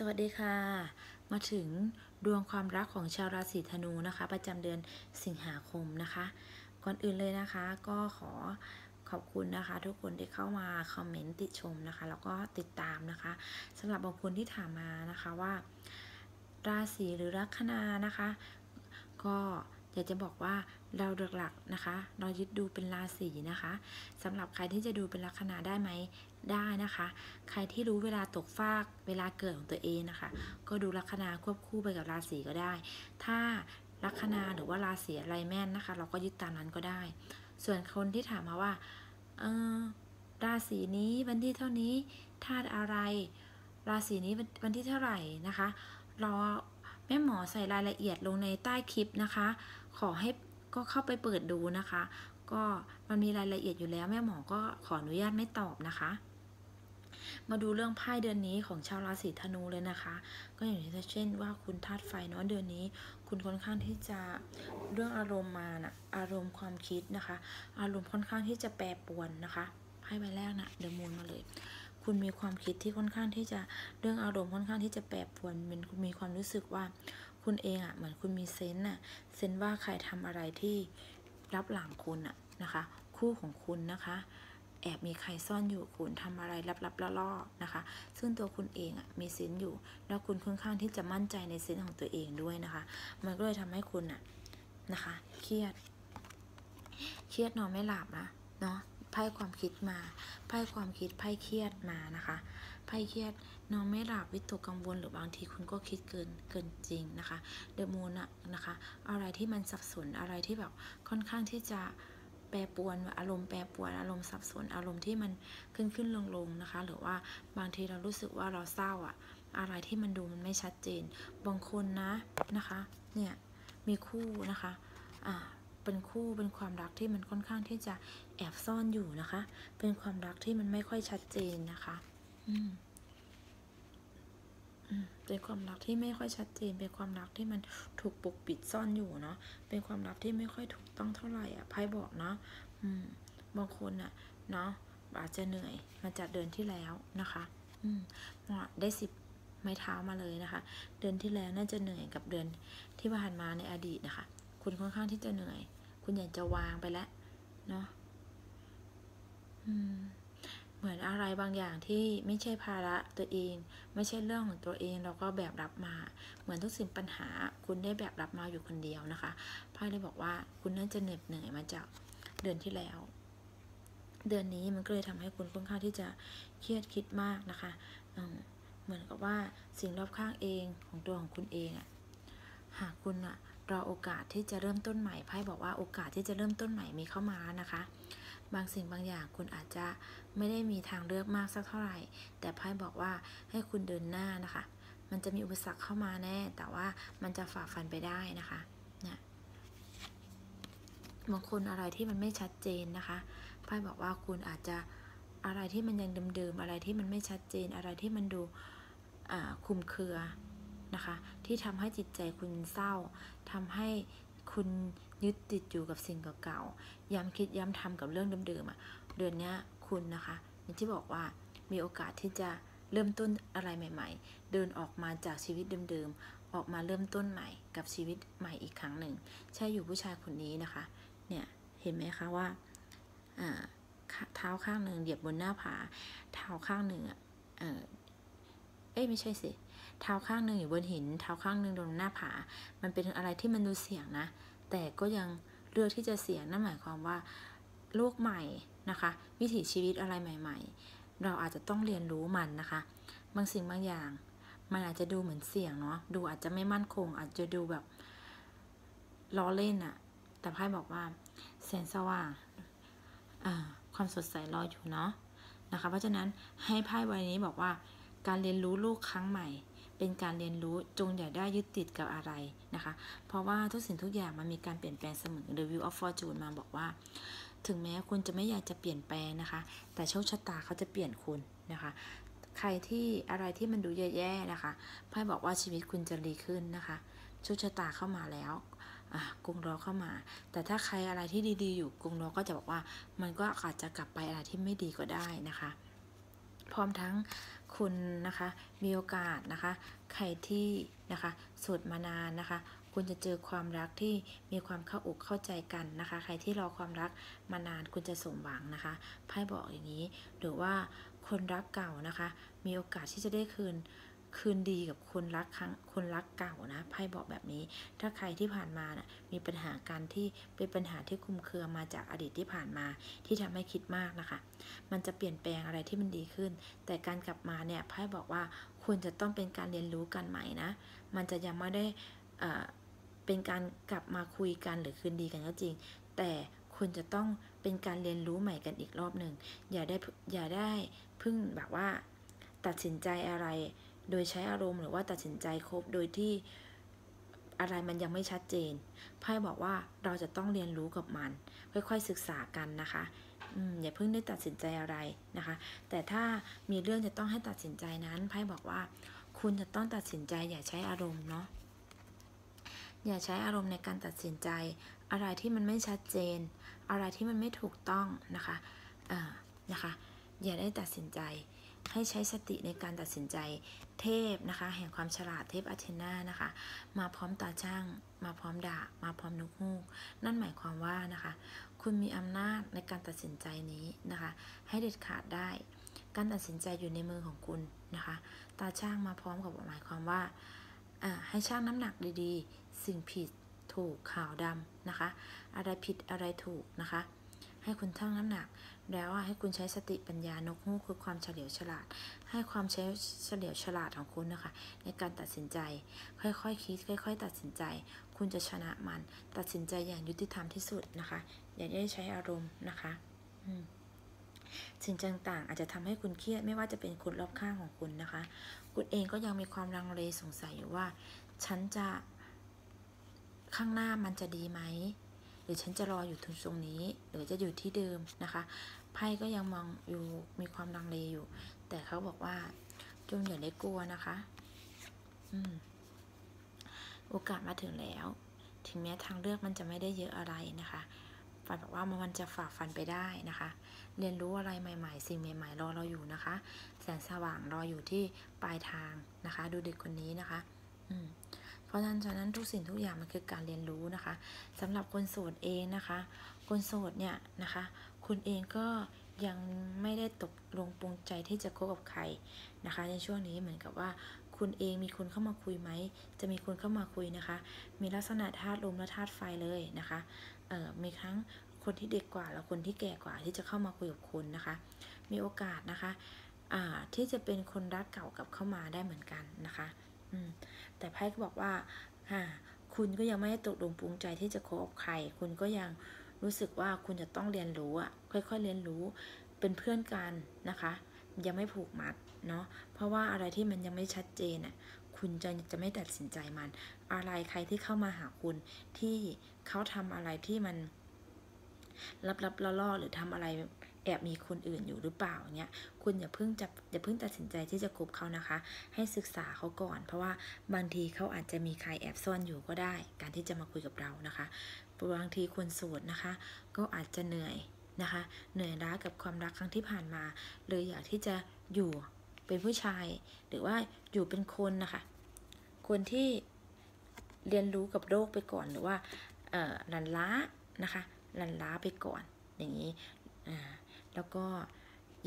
สวัสดีค่ะ มาถึงดวงความรักของชาวราศีธนูนะคะ ประจำเดือนสิงหาคมนะคะ ก่อนอื่นเลยนะคะ ก็ขอขอบคุณนะคะ ทุกคนที่เข้ามาคอมเมนต์ติชมนะคะ แล้วก็ติดตามนะคะสำหรับบางคนที่ถามมานะคะว่า ราศีหรือลัคนานะคะ ก็ อยากจะบอกว่าเราหลักๆนะคะ เรายึดดูเป็นราศีนะคะสำหรับใครที่จะดูเป็นลัคนาได้ไหมได้นะคะ ใครที่รู้เวลาตกฟากเวลาเกิดของตัวเองนะคะ ก็ดูลัคนาควบคู่ไปกับราศีก็ได้ ถ้าลัคนาหรือว่าราศีอะไรแม่นนะคะ เราก็ยึดตามนั้นก็ได้ ส่วนคนที่ถามมาว่าเออราศีนี้วันที่เท่านี้ธาตุอะไร ราศีนี้วันที่เท่าไหร่นะคะ เรอ แม่หมอใส่รายละเอียดลงในใต้คลิปนะคะ ขอให้ก็เข้าไปเปิดดูนะคะ ก็มันมีรายละเอียดอยู่แล้วแม่หมอก็ขออนุญาตไม่ตอบนะคะ มาดูเรื่องไพ่เดือนนี้ของชาวราศีธนูเลยนะคะ ก็อย่างเช่นว่าคุณธาตุไฟเนาะเดือนนี้ คุณค่อนข้างที่จะเรื่องอารมณ์มานะอารมณ์ความคิดนะคะ อารมณ์ค่อนข้างที่จะแปรปรวนนะคะไพ่ใบแรกนะเดอะมูนมาเลย คุณมีความคิดที่ค่อนข้างที่จะเรื่องอารมณ์ค่อนข้างที่จะแปรปรวนเป็นคุณมีความรู้สึกว่าคุณเองอะ่ะเหมือนคุณมีเซนต์อะเซนต์ว่าใครทำอะไรที่รับหลังคุณอะนะคะ คู่ของคุณนะคะแอบมีใครซ่อนอยู่คุณทำอะไรลับๆล่อๆนะคะ ซึ่งตัวคุณเองอะมีเซนต์อยู่ แล้วคุณค่อนข้างที่จะมั่นใจในเซนต์ของตัวเองด้วยนะคะ มันก็เลยทำให้คุณอะนะคะ เครียด เครียดนอนไม่หลับนะเนาะ พ่ความคิดมาไพ่ความคิดไพ่เครียดมานะคะไพ่เครียดนอนไม่หลับวิตกกังวลหรือบางทีคุณก็คิดเกินเกินจริงนะคะเดอะมูนอะนะคะ อะไรที่มันสับสนอะไรที่แบบค่อนข้างที่จะแปรปวนอารมณ์แปรปวนอารมณ์สับสนอารมณ์ที่มันขึ้นขึ้นลงลงนะคะ หรือว่าบางทีเรารู้สึกว่าเราเศร้าอะอะไรที่มันดูมันไม่ชัดเจนบางคนนะนะคะ เนี่ยมีคู่นะคะอ่า เป็นคู่เป็นความรักที่มันค่อนข้างที่จะแอบซ่อนอยู่นะคะ เป็นความรักที่มันไม่ค่อยชัดเจนนะคะ อืมเป็นความรักที่ไม่ค่อยชัดเจน เป็นความรักที่มันถูกปกปิดซ่อนอยู่เนาะ เป็นความรักที่ไม่ค่อยถูกต้องเท่าไหร่อะไพ่บอกเนาะอืมบางคนอะ เนาะอาจจะเหนื่อยมาจากเดือนที่แล้วนะคะ อืมได้สิบไม้เท้ามาเลยนะคะ เดือนที่แล้วน่าจะเหนื่อยกับเดือนที่ผ่านมาในอดีตนะคะ คุณค่อนข้างที่จะเหนื่อย คุณอยากจะวางไปแล้วเนาะเหมือนอะไรบางอย่างที่ไม่ใช่ภาระตัวเอง ไม่ใช่เรื่องของตัวเองเราก็แบบรับมา เหมือนทุกสิ่งปัญหา คุณได้แบบรับมาอยู่คนเดียวนะคะไพ่เลยบอกว่าคุณน่าจะเหน็ดเหนื่อยมาจากเดือนที่แล้ว เดือนนี้มันก็เลยทำให้คุณค่อนข้างที่จะเครียดคิดมากนะคะเหมือนกับว่าสิ่งรอบข้างเองของตัวของคุณเองอะหากคุณอะ รอโอกาสที่จะเริ่มต้นใหม่ไพ่บอกว่าโอกาสที่จะเริ่มต้นใหม่มีเข้ามาแล้วนะคะ บางสิ่งบางอย่างคุณอาจจะไม่ได้มีทางเลือกมากสักเท่าไหร่ แต่ไพ่บอกว่าให้คุณเดินหน้านะคะ มันจะมีอุปสรรคเข้ามาแน่ แต่ว่ามันจะฝ่าฟันไปได้นะคะเนี่ยบางคนอะไรที่มันไม่ชัดเจนนะคะไพ่บอกว่าคุณอาจจะอะไรที่มันยังเดิมๆอะไรที่มันไม่ชัดเจนอะไรที่มันดูคุมเครือ นะคะ ที่ทำให้จิตใจคุณเศร้าทำให้คุณยึดติดอยู่กับสิ่งเก่าๆ ย้ำคิดย้ำทำกับเรื่องเดิมๆอะ เดือนนี้คุณนะคะอย่างที่บอกว่ามีโอกาสที่จะเริ่มต้นอะไรใหม่ ๆ เดินออกมาจากชีวิตเดิมๆ ออกมาเริ่มต้นใหม่กับชีวิตใหม่อีกครั้งหนึ่ง ใช่อยู่ผู้ชายคนนี้นะคะ เนี่ยเห็นไหมคะว่าเท้าข้างหนึ่งเหยียบบนหน้าผา เท้าข้างหนึ่งอะ เออเอ้ไม่ใช่สิเท้าข้างหนึ่งอยู่บนหิน เท้าข้างหนึ่งบนหน้าผา มันเป็นอะไรที่มันดูเสี่ยงนะ แต่ก็ยังเลือกที่จะเสี่ยงนั่นหมายความว่าโลกใหม่นะคะ วิถีชีวิตอะไรใหม่ ๆ เราอาจจะต้องเรียนรู้มันนะคะ บางสิ่งบางอย่าง มันอาจจะดูเหมือนเสี่ยงเนาะดูอาจจะไม่มั่นคง อาจจะดูแบบล้อเล่นอะแต่ไพ่บอกว่าแสงสว่างความสดใสรออยู่เนาะนะคะ เพราะฉะนั้นให้ไพ่ใบนี้บอกว่า การเรียนรู้ลูกครั้งใหม่ เป็นการเรียนรู้จงอย่าได้ยึดติดกับอะไรนะคะ เพราะว่าทุกสิ่งทุกอย่างมันมีการเปลี่ยนแปลงเสมอ The View of Fortune มาบอกว่า ถึงแม้คุณจะไม่อยากจะเปลี่ยนแปลงนะคะ แต่โชคชะตาเขาจะเปลี่ยนคุณนะคะใครที่อะไรที่มันดูแย่ๆนะคะไพ่บอกว่าชีวิตคุณจะดีขึ้นนะคะโชคชะตาเข้ามาแล้วกรุงรอเข้ามา แต่ถ้าใครอะไรที่ดีๆ อยู่กรุงรอก็จะบอกว่ามันก็อาจจะกลับไปอะไรที่ไม่ดีก็ได้นะคะ พร้อมทั้ง คุณนะคะมีโอกาสนะคะ ใครที่นะคะโสดมานานนะคะ คุณจะเจอความรักที่มีความเข้าอกเข้าใจกันนะคะ ใครที่รอความรักมานานคุณจะสมหวังนะคะไพ่บอกอย่างนี้ หรือว่าคนรักเก่านะคะ มีโอกาสที่จะได้คืน คืนดีกับคนรักครั้งคนรักเก่านะไพ่บอกแบบนี้ ถ้าใครที่ผ่านมานะ่ะมีปัญหาการที่เป็นปัญหาที่คุมเครือมาจากอดีตที่ผ่านมาที่ทำให้คิดมากนะคะ มันจะเปลี่ยนแปลงอะไรที่มันดีขึ้น แต่การกลับมาเนี่ยไพ่บอกว่าควรจะต้องเป็นการเรียนรู้กันใหม่นะ มันจะยังไม่ได้อ่าเป็นการกลับมาคุยกันหรือคืนดีกันก็จริง แต่คุณจะต้องเป็นการเรียนรู้ใหม่กันอีกรอบหนึ่งอย่าได้อย่าได้เพิ่งแบบว่า ตัดสินใจอะไร โดยใช้อารมณ์หรือว่าตัดสินใจครบโดยที่อะไรมันยังไม่ชัดเจนไพ่บอกว่าเราจะต้องเรียนรู้กับมัน ค่อยๆศึกษากันนะคะอืมอย่าเพิ่งได้ตัดสินใจอะไรนะคะ แต่ถ้ามีเรื่องจะต้องให้ตัดสินใจนั้นไพ่บอกว่า คุณจะต้องตัดสินใจ อย่าใช้อารมณ์เนาะอย่าใช้อารมณ์ในการตัดสินใจ อะไรที่มันไม่ชัดเจน อะไรที่มันไม่ถูกต้องนะคะเอ่อนะคะ อย่าได้ตัดสินใจ ให้ใช้สติในการตัดสินใจเทพนะคะ แห่งความฉลาดเทพอาเทนานะคะ มาพร้อมตาช่าง มาพร้อมดาบมาพร้อมนกฮูก นั่นหมายความว่านะคะ คุณมีอำนาจในการตัดสินใจนี้นะคะ ให้เด็ดขาดได้ การตัดสินใจอยู่ในมือของคุณนะคะ ตาช่างมาพร้อมกับหมายความว่าให้ช่างน้ำหนักดีๆ สิ่งผิดถูกขาวดำนะคะ อะไรผิดอะไรถูกนะคะ ให้คุณชั่งน้ำหนัก แล้วให้คุณใช้สติปัญญานกฮูกคือความเฉลียวฉลาด ให้ความใช้เฉลียวฉลาดของคุณนะคะ ในการตัดสินใจ ค่อยๆคคิด ค่อย ๆ ตัดสินใจ คุณจะชนะมัน ตัดสินใจอย่างยุติธรรมที่สุดนะคะ อย่าได้ใช้อารมณ์นะคะสิ่งต่างๆ อาจจะทำให้คุณเครียดไม่ว่าจะเป็นคนรอบข้างของคุณนะคะ คุณเองก็ยังมีความลังเลสงสัยอยู่ว่า ฉันจะข้างหน้ามันจะดีไหม หรือฉันจะรออยู่ตรงนี้ หรือจะอยู่ที่เดิมนะคะไพ่ก็ยังมองอยู่มีความลังเลอยู่ แต่เขาบอกว่าจงอย่าได้กลัวนะคะ อืมโอกาสมาถึงแล้ว ถึงแม้ทางเลือกมันจะไม่ได้เยอะอะไรนะคะฝันบอกว่ามันจะฝ่าฟันไปได้นะคะ เรียนรู้อะไรใหม่ ๆ สิ่งใหม่ ๆ รอเราอยู่นะคะ แสงสว่างรออยู่ที่ปลายทางนะคะ ดูเด็กคนนี้นะคะ อืม เพราะฉะนั้นฉะนั้นทุกสิ่งทุกอย่างมันคือการเรียนรู้นะคะสำหรับคนโสดเองนะคะ คนโสดเนี่ยนะคะ คุณเองก็ยังไม่ได้ตกลงปรงใจที่จะคบกับใครนะคะ ในช่วงนี้เหมือนกับว่าคุณเองมีคนเข้ามาคุยไหม จะมีคนเข้ามาคุยนะคะ มีลักษณะธาตุลมและธาตุไฟเลยนะคะ เอ่อ มีทั้งคนที่เด็กกว่าและคนที่แก่กว่าที่จะเข้ามาคุยกับคุณนะคะ มีโอกาสนะคะ อ่า ที่จะเป็นคนรักเก่ากลับเข้ามาได้เหมือนกันนะคะ แต่ไพ่ก็บอกว่าฮ่าคุณก็ยังไม่ได้ตกลงปรุงใจที่จะคบกับใคร คุณก็ยังรู้สึกว่าคุณจะต้องเรียนรู้อะค่อยๆเรียนรู้เป็นเพื่อนกันนะคะ ยังไม่ผูกมัดเนาะเพราะว่าอะไรที่มันยังไม่ชัดเจนอะคุณจะจะไม่ตัดสินใจมัน อะไรใครที่เข้ามาหาคุณที่เขาทำอะไรที่มันลับๆล่อๆหรือทำอะไร แอบมีคนอื่นอยู่หรือเปล่าเงี้ยคุณอย่าเพิ่งจะอย่าเพิ่งตัดสินใจที่จะคบเขานะคะ ให้ศึกษาเขาก่อน เพราะว่าบางทีเขาอาจจะมีใครแอบซ่อนอยู่ก็ได้ การที่จะมาคุยกับเรานะคะบางทีคนโสดนะคะ ก็อาจจะเหนื่อยนะคะ เหนื่อยล้ากับความรักครั้งที่ผ่านมาเลยอยากที่จะอยู่เป็นผู้ชาย หรือว่าอยู่เป็นคนนะคะคนที่เรียนรู้กับโลกไปก่อนหรือว่าเอ่อลันล้านะคะลันล้าไปก่อนอย่างนี้อ่า แล้วก็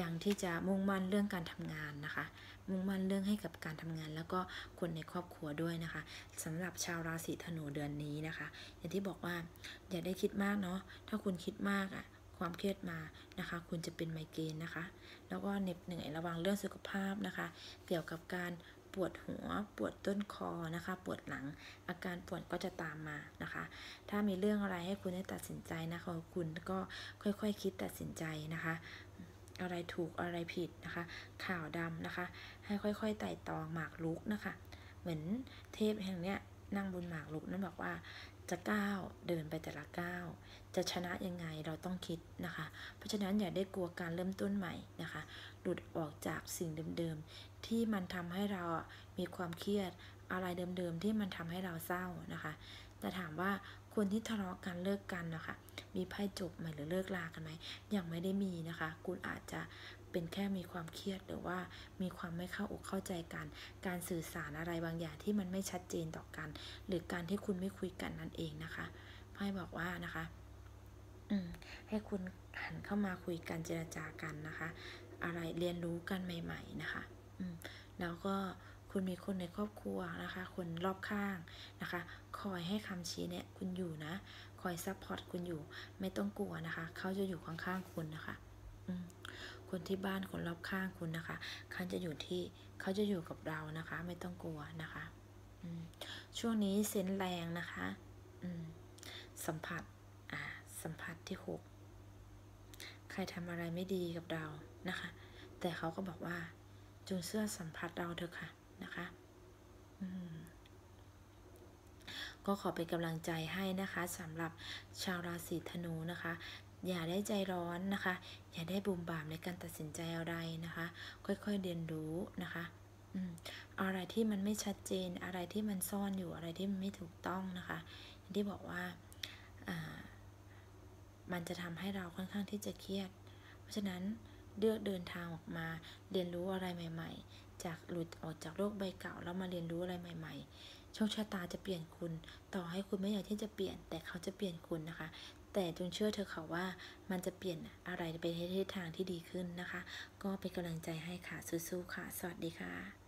ยังที่จะมุ่งมั่นเรื่องการทำงานนะคะ มุ่งมั่นเรื่องให้กับการทำงาน แล้วก็คนในครอบครัวด้วยนะคะสำหรับชาวราศีธนูเดือนนี้นะคะ อย่างที่บอกว่าอย่าได้คิดมากเนาะถ้าคุณคิดมากอะ่ะความเครียดมานะคะ คุณจะเป็นไมเกรนนะคะ แล้วก็เหน็บเหนื่อยระวังเรื่องสุขภาพนะคะ เกี่ยวกับการ ปวดหัว ปวดต้นคอนะคะ ปวดหลัง อาการปวดก็จะตามมานะคะ ถ้ามีเรื่องอะไรให้คุณได้ตัดสินใจนะคะ คุณก็ค่อยๆคคิดตัดสินใจนะคะ อะไรถูกอะไรผิดนะคะ ข่าวดำนะคะ ให้ค่อยๆไต่ตองหมากลุกนะคะ เหมือนเทพแห่งเนี้ยนั่งบนหมากลุกนั่นบอกว่า จะก้าวเดินไปแต่ละก้าวจะชนะยังไงเราต้องคิดนะคะ เพราะฉะนั้นอย่าได้กลัวการเริ่มต้นใหม่นะคะ หลุดออกจากสิ่งเดิมๆ ที่มันทำให้เรามีความเครียดอะไรเดิมๆ ที่มันทำให้เราเศร้านะคะ แต่ถามว่าคนที่ทะเลาะกันเลิกกันนะคะ มีไพ่จบไหมหรือเลิกลากันไหมยังไม่ได้มีนะคะ คุณอาจจะ เป็นแค่มีความเครียดหรือว่ามีความไม่เข้าอกเข้าใจกัน การสื่อสารอะไรบางอย่างที่มันไม่ชัดเจนต่อกัน หรือการที่คุณไม่คุยกันนั่นเองนะคะไพ่บอกว่านะคะอืมให้คุณหันเข้ามาคุยกันเจรจากันนะคะ อะไรเรียนรู้กันใหม่ ๆนะคะอืมแล้วก็คุณมีคนในครอบครัวนะคะ คนรอบข้างนะคะ คอยให้คำชี้เนี่ยคุณอยู่นะ คอยซัพพอร์ตคุณอยู่ ไม่ต้องกลัวนะคะ เขาจะอยู่ข้างๆคุณนะคะอื คนที่บ้านคนรอบข้างคุณนะคะเขาจะอยู่ที่เขาจะอยู่กับเรานะคะ ไม่ต้องกลัวนะคะช่วงนี้เซนแรงนะคะสัมผัสอ่าสัมผัสที่หกใครทำอะไรไม่ดีกับเรานะคะ แต่เขาก็บอกว่าจงเชื่อสัมผัสเราเถอะค่ะนะคะก็ขอเป็นกำลังใจให้นะคะสำหรับชาวราศีธนูนะคะ อย่าได้ใจร้อนนะคะ อย่าได้บุมบามในการตัดสินใจอะไรนะคะ ค่อยๆเรียนรู้นะคะอืมอะไรที่มันไม่ชัดเจน อะไรที่มันซ่อนอยู่ อะไรที่มันไม่ถูกต้องนะคะอย่างที่บอกว่าอ่ามันจะทำให้เราค่อนข้างที่จะเครียด เพราะฉะนั้นเลือกเดินทางออกมา เรียนรู้อะไรใหม่ ๆ จากหลุดออกจากโลกใบเก่าแล้วมาเรียนรู้อะไรใหม่ ๆโชคชะตาจะเปลี่ยนคุณ ต่อให้คุณไม่อยากที่จะเปลี่ยน แต่เขาจะเปลี่ยนคุณนะคะ แต่จงเชื่อเธอค่ะว่ามันจะเปลี่ยนอะไรไปในทิศทางที่ดีขึ้นนะคะ ก็เป็นกำลังใจให้ค่ะสู้ๆค่ะ สวัสดีค่ะ